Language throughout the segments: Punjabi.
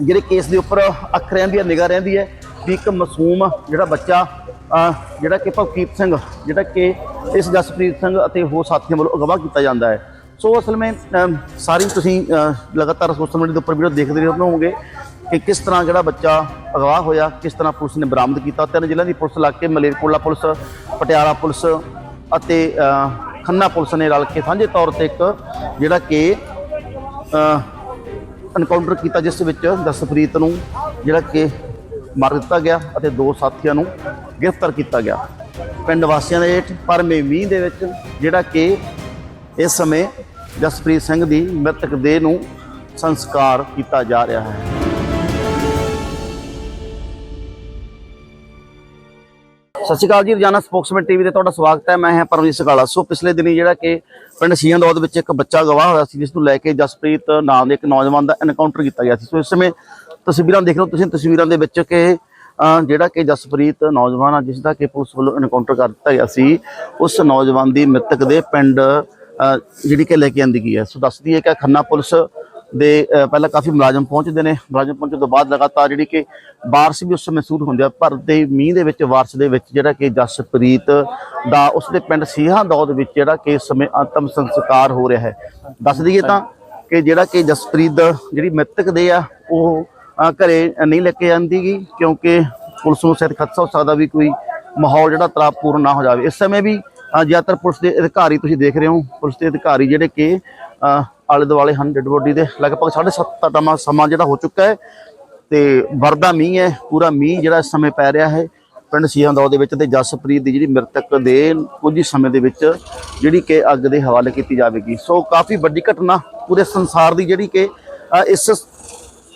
ਜਿਹੜੇ ਕੇਸ ਦੇ ਉੱਪਰ ਅੱਖ ਰਹਿੰਦੀ ਹੈ, ਨਿਗਾਹ ਰਹਿੰਦੀ ਹੈ, ਵੀ ਇੱਕ ਮਾਸੂਮ ਜਿਹੜਾ ਬੱਚਾ ਜਿਹੜਾ ਕਿ ਭਵਕੀਤ ਸਿੰਘ, ਜਿਹੜਾ ਕਿ ਇਸ ਜਸਪ੍ਰੀਤ ਸਿੰਘ ਅਤੇ ਹੋਰ ਸਾਥੀਆਂ ਵੱਲੋਂ ਅਗਵਾ ਕੀਤਾ ਜਾਂਦਾ ਹੈ। ਸੋ ਅਸਲ ਵਿੱਚ ਸਾਰੀ ਤੁਸੀਂ ਲਗਾਤਾਰ ਸੋਸ਼ਲ ਮੀਡੀਆ ਦੇ ਉੱਪਰ ਵੀਡੀਓ ਦੇਖਦੇ ਰਹੇ ਹੋਵੋਗੇ ਕਿ ਕਿਸ ਤਰ੍ਹਾਂ ਜਿਹੜਾ ਬੱਚਾ ਅਗਵਾ ਹੋਇਆ, ਕਿਸ ਤਰ੍ਹਾਂ ਪੁਲਿਸ ਨੇ ਬਰਾਮਦ ਕੀਤਾ। ਤਿੰਨ ਜ਼ਿਲ੍ਹਿਆਂ ਦੀ ਪੁਲਿਸ ਲੱਗ ਕੇ ਮਲੇਰਕੋਟਲਾ ਪੁਲਿਸ, ਪਟਿਆਲਾ ਪੁਲਿਸ ਅਤੇ ਖੰਨਾ ਪੁਲਿਸ ਨੇ ਰਲ ਕੇ ਸਾਂਝੇ ਤੌਰ ਤੇ ਇੱਕ ਜਿਹੜਾ ਕਿ ਐਨਕਾਊਂਟਰ ਕੀਤਾ ਜਿਸ ਵਿੱਚ ਜਸਪ੍ਰੀਤ ਨੂੰ ਜਿਹੜਾ ਕਿ ਮਾਰ ਦਿੱਤਾ ਗਿਆ ਅਤੇ ਦੋ ਸਾਥੀਆਂ ਨੂੰ ਗ੍ਰਿਫਤਾਰ ਕੀਤਾ ਗਿਆ। ਪਿੰਡ ਵਾਸੀਆਂ ਦੇ ਹੇਠ ਪਰਮੇ ਮੀਂਹ ਦੇ ਵਿੱਚ ਜਿਹੜਾ ਕਿ ਇਸ ਸਮੇਂ ਜਸਪ੍ਰੀਤ ਸਿੰਘ ਦੀ ਮ੍ਰਿਤਕ ਦੇਹ ਨੂੰ ਸੰਸਕਾਰ ਕੀਤਾ ਜਾ ਰਿਹਾ ਹੈ। ਸਤਿ ਸ਼੍ਰੀ ਅਕਾਲ ਜੀ, ਰੋਜ਼ਾਨਾ ਸਪੋਕਸਮੈਨ ਟੀਵੀ ਤੇ ਤੁਹਾਡਾ ਸਵਾਗਤ ਹੈ। ਮੈਂ ਹਾਂ ਪਰਮਜੀਤ ਸਕਾਲਾ। ਸੋ ਪਿਛਲੇ ਦਿਨੀ ਜਿਹੜਾ ਕਿ ਪਿੰਡ ਸ਼ੀਆਂ ਦੌਦ ਵਿੱਚ ਇੱਕ ਬੱਚਾ ਗਵਾਹ ਹੋਇਆ ਸੀ, ਜਿਸ ਨੂੰ ਲੈ ਕੇ ਜਸਪ੍ਰੀਤ ਨਾਮ ਦੇ ਇੱਕ ਨੌਜਵਾਨ ਦਾ ਐਨਕਾਊਂਟਰ ਕੀਤਾ ਗਿਆ ਸੀ। ਸੋ ਇਸ ਸਮੇਂ ਤਸਵੀਰਾਂ ਦੇਖ ਲਓ, ਤੁਸੀਂ ਤਸਵੀਰਾਂ ਦੇ ਵਿੱਚ ਕਿ ਜਿਹੜਾ ਕਿ ਜਸਪ੍ਰੀਤ ਨੌਜਵਾਨ ਆ, ਜਿਸ ਦਾ ਕਿ ਪੁਲਿਸ ਵੱਲੋਂ ਐਨਕਾਊਂਟਰ ਕਰ ਦਿੱਤਾ ਗਿਆ ਸੀ, ਉਸ ਨੌਜਵਾਨ ਦੀ ਮ੍ਰਿਤਕ ਦੇ ਪਿੰਡ ਜਿਹੜੀ ਕਿ ਲੈ ਕੇ ਆਂਦੀ ਗਈ ਹੈ। ਸੋ ਦੱਸਦੀ ਹੈ ਕਿ ਖੰਨਾ ਪੁਲਿਸ ਦੇ ਪਹਿਲਾਂ ਕਾਫੀ ਮੁਲਾਜ਼ਮ ਪਹੁੰਚਦੇ ਨੇ। ਮੁਲਾਜ਼ਮ ਪਹੁੰਚਣ ਤੋਂ ਬਾਅਦ ਲਗਾਤਾਰ ਜਿਹੜੀ ਕਿ ਬਾਰਿਸ਼ ਵੀ ਉਸ ਸਮੇਂ ਸ਼ੁਰੂ ਹੁੰਦੀ ਆ ਪਰ ਦੇ ਮੀਂਹ ਦੇ ਵਿੱਚ ਬਾਰਿਸ਼ ਦੇ ਵਿੱਚ ਜਿਹੜਾ ਕਿ ਜਸਪ੍ਰੀਤ ਦਾ ਉਸ ਦੇ ਪਿੰਡ ਸੀਹਾਂ ਦੌਦ ਵਿੱਚ ਜਿਹੜਾ ਕਿ ਇਸ ਸਮੇਂ ਅੰਤਮ ਸੰਸਕਾਰ ਹੋ ਰਿਹਾ ਹੈ। ਦੱਸ ਦਈਏ ਤਾਂ ਕਿ ਜਿਹੜਾ ਕਿ ਜਸਪ੍ਰੀਤ ਦਾ ਜਿਹੜੀ ਮ੍ਰਿਤਕ ਦੇ ਆ ਉਹ ਅਹ, ਘਰੇ ਨਹੀਂ ਲੈ ਕੇ ਜਾਂਦੀਗੀ ਕਿਉਂਕਿ ਪੁਲਿਸ ਨੂੰ ਸ਼ਾਇਦ ਖਦਸ਼ਾ ਹੋ ਸਕਦਾ ਵੀ ਕੋਈ ਮਾਹੌਲ ਜਿਹੜਾ ਤਣਾਅਪੂਰਨ ਨਾ ਹੋ ਜਾਵੇ। ਇਸ ਸਮੇਂ ਵੀ ਜ਼ਿਆਦਾਤਰ ਪੁਲਿਸ ਦੇ ਅਧਿਕਾਰੀ ਤੁਸੀਂ ਦੇਖ ਰਹੇ ਹੋ ਪੁਲਿਸ ਦੇ ਅਧਿਕਾਰੀ ਜਿਹੜੇ ਕਿ ਆਲੇ ਦੁਆਲੇ ਹਨ ਡੈਡ ਬੋਡੀ ਦੇ। ਲਗਭਗ 7:30 ਦਾ ਸਮਾਂ ਜਿਹੜਾ ਹੋ ਚੁੱਕਾ ਹੈ ਤੇ ਵਰਦਾ ਮੀਂਹ ਹੈ, ਪੂਰਾ ਮੀਂਹ ਜਿਹੜਾ ਇਸ ਸਮੇਂ ਪੈ ਰਿਹਾ ਹੈ। ਪਿੰਡ ਸੀਹਾਂ ਦੌ ਦੇ ਵਿੱਚ ਤੇ ਜਸਪ੍ਰੀਤ ਦੀ ਜਿਹੜੀ ਮ੍ਰਿਤਕ ਦੇ ਕੁਝ ਹੀ ਸਮੇਂ ਦੇ ਵਿੱਚ ਜਿਹੜੀ ਕਿ ਅੱਗ ਦੇ ਹਵਾਲੇ ਕੀਤੀ ਜਾਵੇਗੀ। ਸੋ ਕਾਫੀ ਵੱਡੀ ਘਟਨਾ ਪੂਰੇ ਸੰਸਾਰ ਦੀ ਜਿਹੜੀ ਕਿ ਇਸ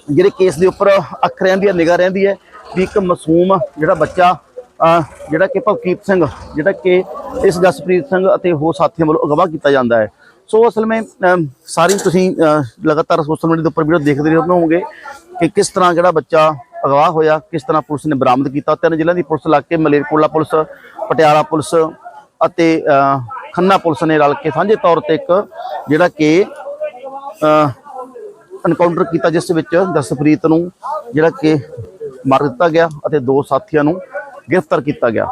ਜਿਹੜੇ ਕੇਸ ਦੇ ਉੱਪਰ ਅੱਖ ਰਹਿੰਦੀ ਹੈ, ਨਿਗਾਹ ਰਹਿੰਦੀ ਹੈ ਵੀ ਇੱਕ ਮਾਸੂਮ ਜਿਹੜਾ ਬੱਚਾ ਜਿਹੜਾ ਕਿ ਭਵਕੀਤ ਸਿੰਘ, ਜਿਹੜਾ ਕਿ ਇਸ ਜਸਪ੍ਰੀਤ ਸਿੰਘ ਅਤੇ ਹੋਰ ਸਾਥੀਆਂ ਵੱਲੋਂ ਅਗਵਾ ਕੀਤਾ ਜਾਂਦਾ ਹੈ। ਸੋ ਅਸਲ ਵਿੱਚ ਸਾਰੀ ਤੁਸੀਂ ਲਗਾਤਾਰ ਸੋਸ਼ਲ ਮੀਡੀਆ ਦੇ ਉੱਪਰ ਵੀਡੀਓ ਦੇਖਦੇ ਰਹੇ ਹੋਵੋਗੇ ਕਿ ਕਿਸ ਤਰ੍ਹਾਂ ਜਿਹੜਾ ਬੱਚਾ ਅਗਵਾ ਹੋਇਆ ਕਿਸ ਤਰ੍ਹਾਂ ਪੁਲਿਸ ਨੇ ਬਰਾਮਦ ਕੀਤਾ। ਤਿੰਨ ਜ਼ਿਲ੍ਹਿਆਂ ਦੀ ਪੁਲਿਸ ਲੱਗ ਕੇ ਮਲੇਰਕੋਟਲਾ ਪੁਲਿਸ ਪਟਿਆਲਾ ਪੁਲਿਸ ਅਤੇ ਖੰਨਾ ਪੁਲਿਸ ਨੇ ਰਲ ਕੇ ਸਾਂਝੇ ਤੌਰ ਤੇ ਇੱਕ ਜਿਹੜਾ ਕਿ ਅਹ, ਐਨਕਾਊਂਟਰ ਕੀਤਾ ਜਿਸ ਵਿੱਚ ਦਸਪ੍ਰੀਤ ਨੂੰ ਜਿਹੜਾ ਕਿ ਮਾਰ ਦਿੱਤਾ ਗਿਆ ਅਤੇ ਦੋ ਸਾਥੀਆਂ ਨੂੰ ਗ੍ਰਿਫਤਾਰ ਕੀਤਾ ਗਿਆ।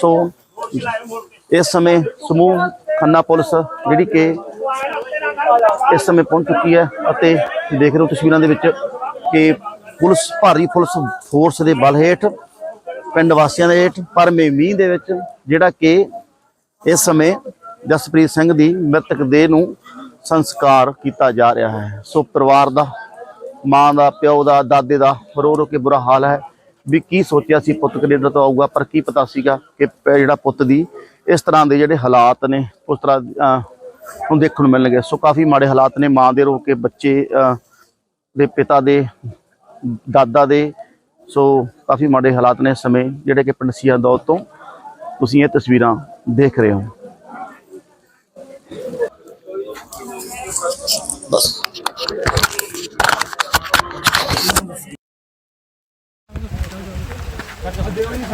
ਸੋ ਇਸ ਸਮੇਂ ਸਮੂਹ ਖੰਨਾ ਪੁਲਿਸ ਜਿਹੜੀ ਕਿ ਇਸ ਸਮੇਂ ਪਹੁੰਚ ਚੁੱਕੀ ਹੈ ਅਤੇ ਦੇਖ ਰਹੇ ਹੋ ਤਸਵੀਰਾਂ ਦੇ ਵਿੱਚ ਕਿ ਪੁਲਿਸ, ਭਾਰੀ ਪੁਲਿਸ ਫੋਰਸ ਦੇ ਬਲ ਹੇਠ, ਪਿੰਡ ਵਾਸੀਆਂ ਦੇ ਹੇਠ ਭਰਮੇ ਮੀਂਹ ਦੇ ਵਿੱਚ ਜਿਹੜਾ ਕਿ ਇਸ ਸਮੇਂ ਜਸਪ੍ਰੀਤ ਸਿੰਘ ਦੀ ਮ੍ਰਿਤਕ ਦੇਹ ਨੂੰ ਸੰਸਕਾਰ ਕੀਤਾ ਜਾ ਰਿਹਾ ਹੈ। ਸੋ ਪਰਿਵਾਰ ਦਾ, ਮਾਂ ਦਾ, ਪਿਓ ਦਾ, ਦਾਦੇ ਦਾ ਰੋ ਰੋ ਕੇ ਬੁਰਾ ਹਾਲ ਹੈ। ਵੀ ਕੀ ਸੋਚਿਆ ਸੀ ਪੁੱਤ ਕੈਨੇਡਾ ਤੋਂ ਆਊਗਾ, ਪਰ ਕੀ ਪਤਾ ਸੀਗਾ ਕਿ ਜਿਹੜਾ ਪੁੱਤ ਦੀ ਇਸ ਤਰ੍ਹਾਂ ਦੇ ਜਿਹੜੇ ਹਾਲਾਤ ਨੇ, ਉਸ ਤਰ੍ਹਾਂ ਨੂੰ ਦੇਖਣ ਨੂੰ ਮਿਲਣਗੇ। ਸੋ ਕਾਫੀ ਮਾੜੇ ਹਾਲਾਤ ਨੇ। ਮਾਂ ਦੇ ਰੋ ਕੇ ਬੱਚੇ ਦੇ ਪਿਤਾ ਦੇ ਦਾਦਾ ਦੇ। ਸੋ ਕਾਫੀ ਮਾੜੇ ਹਾਲਾਤ ਨੇ ਇਸ ਸਮੇਂ ਜਿਹੜੇ ਕਿ ਪਿੰਡ ਸੀਆ ਦੌਦ ਤੋਂ ਤੁਸੀਂ ਇਹ ਤਸਵੀਰਾਂ ਦੇਖ ਰਹੇ ਹੋ। ਦੇਖ ਲਾਂਗੇ ਵੀਰੇ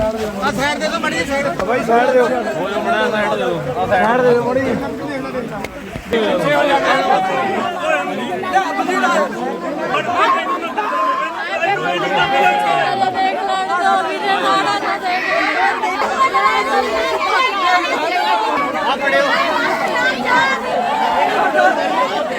ਮਾਰਾ ਨਾ ਦੇਖ ਆ ਖੜੇ ਹੋ ਏ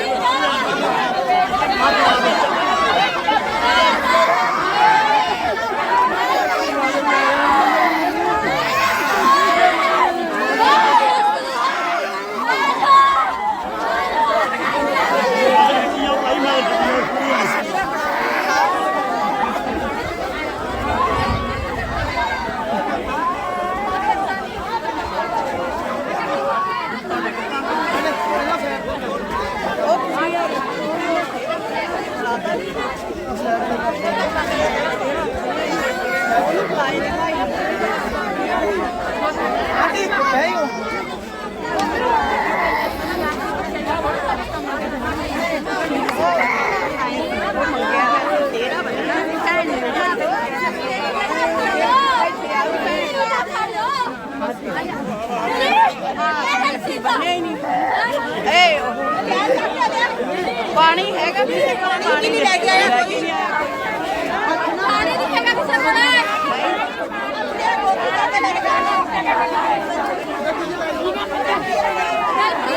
ਪਾਣੀ ਹੈਗਾ ਕਿਸੇ ਪਾਣੀ ਨਹੀਂ ਲੈ ਕੇ ਆਇਆ ਕੋਈ।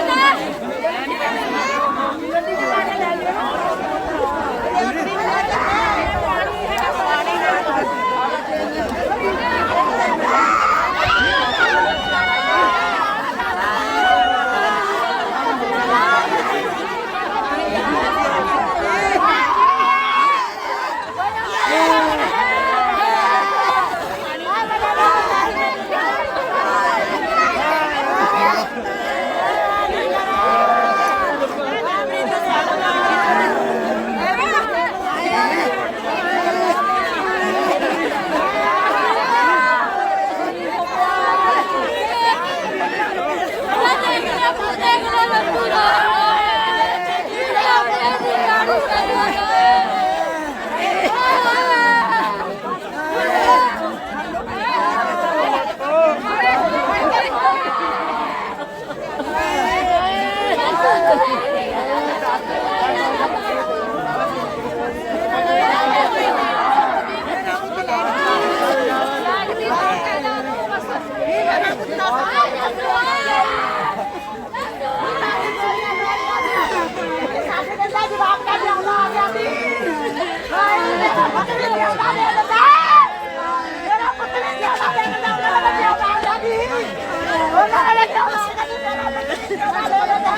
ਨਹੀਂ ਜਿਉਂਦਾ ਦੇ ਦਿੰਦਾ ਉਹਨਾਂ ਦਾ ਜਿਉਂਦਾ ਹੁੰਦਾ ਜੀ ਉਹਨਾਂ ਦਾ ਜਿਉਂਦਾ ਹੁੰਦਾ ਜੀ ਮੇਰਾ ਪੁੱਤ ਨਹੀਂ ਜਿਉਂਦਾ ਦੇ ਦਿੰਦਾ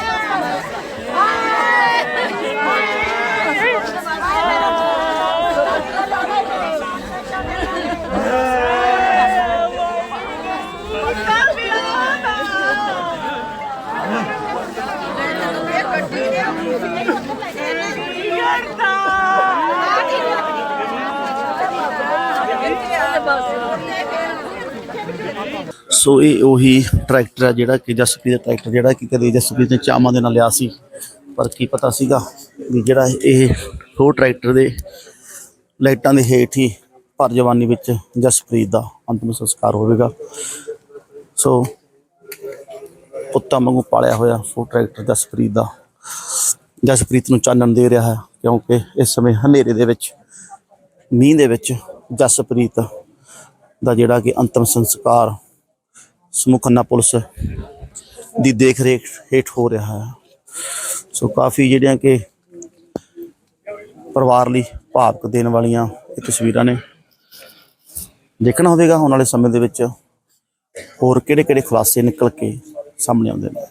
ਹਾਏ ਸੋ ਇਹ ਉਹੀ ਟਰੈਕਟਰ ਹੈ ਜਿਹੜਾ ਕਿ ਜਸਪ੍ਰੀਤ ਦਾ ਟਰੈਕਟਰ ਜਿਹੜਾ ਕਿ ਕਦੇ ਜਸਪ੍ਰੀਤ ਨੇ ਚਾਵਾਂ ਦੇ ਨਾਲ ਲਿਆ ਸੀ। ਪਰ ਕੀ ਪਤਾ ਸੀਗਾ ਵੀ ਜਿਹੜਾ ਇਹ ਉਹ ਟਰੈਕਟਰ ਦੇ ਲਾਈਟਾਂ ਦੇ ਹੇਠ ਹੀ ਭਰ ਜਵਾਨੀ ਵਿੱਚ ਜਸਪ੍ਰੀਤ ਦਾ ਅੰਤਮ ਸੰਸਕਾਰ ਹੋਵੇਗਾ। ਸੋ ਪੁੱਤਾਂ ਵਾਂਗੂ ਪਾਲਿਆ ਹੋਇਆ ਉਹ ਟਰੈਕਟਰ ਜਸਪ੍ਰੀਤ ਦਾ ਜਸਪ੍ਰੀਤ ਨੂੰ ਚਾਨਣ ਦੇ ਰਿਹਾ ਹੈ ਕਿਉਂਕਿ ਇਸ ਸਮੇਂ ਹਨੇਰੇ ਦੇ ਵਿੱਚ, ਮੀਂਹ ਦੇ ਵਿੱਚ ਜਸਪ੍ਰੀਤ ਦਾ ਜਿਹੜਾ ਕਿ ਅੰਤਮ ਸੰਸਕਾਰ ਸਮੁਖੰਨਾ ਪੁਲਿਸ ਦੀ ਦੇਖ ਰੇਖ ਹੇਠ ਹੋ ਰਿਹਾ ਹੈ ਸੋ ਕਾਫੀ ਜਿਹੜੀਆਂ ਕਿ ਪਰਿਵਾਰ ਲਈ ਭਾਵਕ ਦੇਣ ਵਾਲੀਆਂ ਇਹ ਤਸਵੀਰਾਂ ਨੇ ਦੇਖਣਾ ਹੋਵੇਗਾ ਆਉਣ ਵਾਲੇ ਸਮੇਂ ਦੇ ਵਿੱਚ ਹੋਰ ਕਿਹੜੇ ਕਿਹੜੇ ਖੁਲਾਸੇ ਨਿਕਲ ਕੇ ਸਾਹਮਣੇ ਆਉਂਦੇ ਨੇ